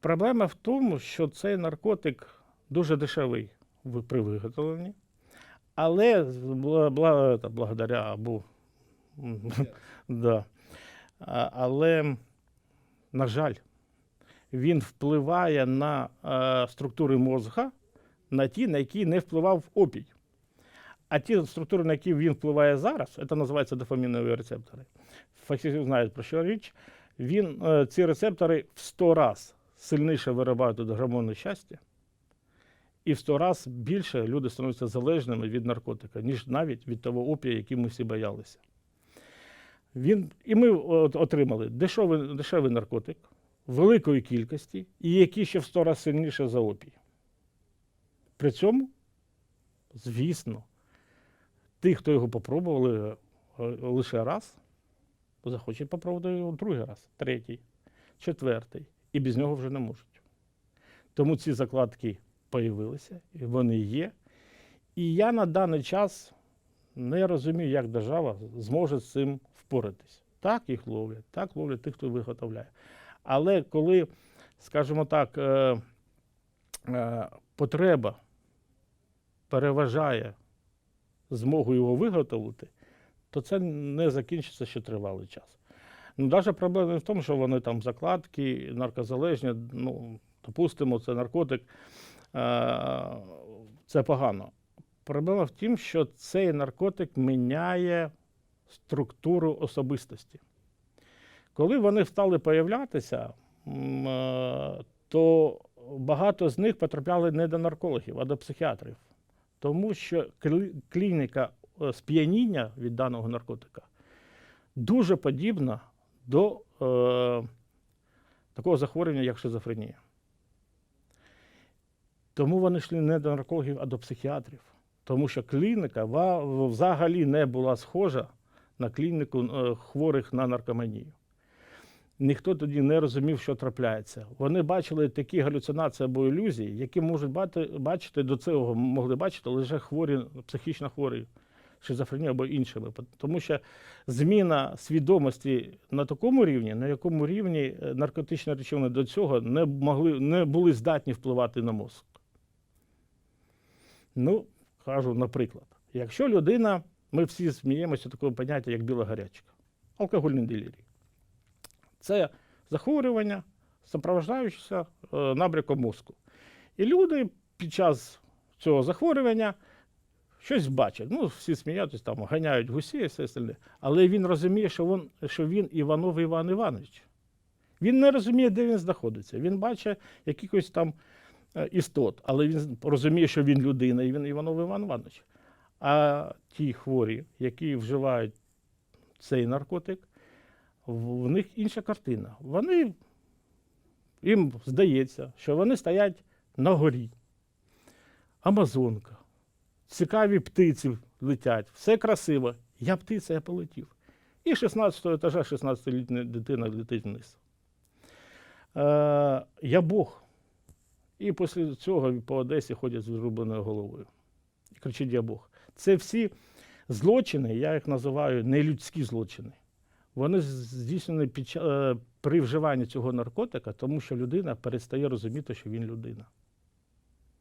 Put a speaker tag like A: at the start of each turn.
A: Проблема в тому, що цей наркотик дуже дешевий при виготовленні, але благодаря або да. Але, на жаль, він впливає на е, структури мозга, на ті, на які не впливав опій. А ті структури, на які він впливає зараз, це називається дофамінові рецептори. Фахівці знають про що річ. Він, е, ці рецептори в 100 раз сильніше виробляють гормони щастя, і в 100 раз більше люди становляться залежними від наркотика, ніж навіть від того опія, який ми всі боялися. Він, і ми от, отримали дешевий, дешевий наркотик великої кількості, і який ще в 100 раз сильніше за опій. При цьому, звісно, ті, хто його попробували е, лише раз, захочуть попробувати його другий раз, третій, четвертий, і без нього вже не можуть. Тому ці закладки появилися, вони є. І я на даний час не розумію, як держава зможе з цим впоратись. Так їх ловлять, так ловлять тих, хто виготовляє. Але коли, скажімо так, е, е, потреба переважає змогу його виготовити, то це не закінчиться ще тривалий час. Ну, навіть проблема не в тому, що вони там закладки, наркозалежні, ну, допустимо, це наркотик, е, це погано. Проблема в тім, що цей наркотик міняє структуру особистості. Коли вони стали появлятися, е, то багато з них потрапляли не до наркологів, а до психіатрів. Тому що клініка е, сп'яніння від даного наркотика дуже подібна до е, такого захворювання, як шизофренія. Тому вони йшли не до наркологів, а до психіатрів. Тому що клініка взагалі не була схожа на клініку е, хворих на наркоманію. Ніхто тоді не розумів, що трапляється. Вони бачили такі галюцинації або ілюзії, які можуть бачити до цього могли бачити лише хворі, психічно хворі, шизофренія або іншими. Тому що зміна свідомості на такому рівні, на якому рівні е, наркотичні речовини до цього не могли не були здатні впливати на мозок. Ну, кажу, наприклад, якщо людина, ми всі сміємося такого поняття, як біла гарячка, алкогольний делірій. Це захворювання, супроводжуючися е, набряком мозку. І люди під час цього захворювання щось бачать. Ну, всі сміятися, там, ганяють гусі і все остальне. Але він розуміє, що він, що він Іванов Іван Іванович. Він не розуміє, де він знаходиться. Він бачить якихось там е, істот, але він розуміє, що він людина, і він Іванов Іван Іванович. А ті хворі, які вживають цей наркотик, в них інша картина. Вони, їм здається, що вони стоять на горі. Амазонка, цікаві птиці летять, все красиво. Я птиця, я полетів. І 16-го етажа 16-літня дитина летить вниз. Е, я Бог. І після цього по Одесі ходять з вирубленою головою. І кричить я Бог. Це всі злочини, я їх називаю нелюдські злочини. Вони здійснені під, е, при вживанні цього наркотика, тому що людина перестає розуміти, що він людина.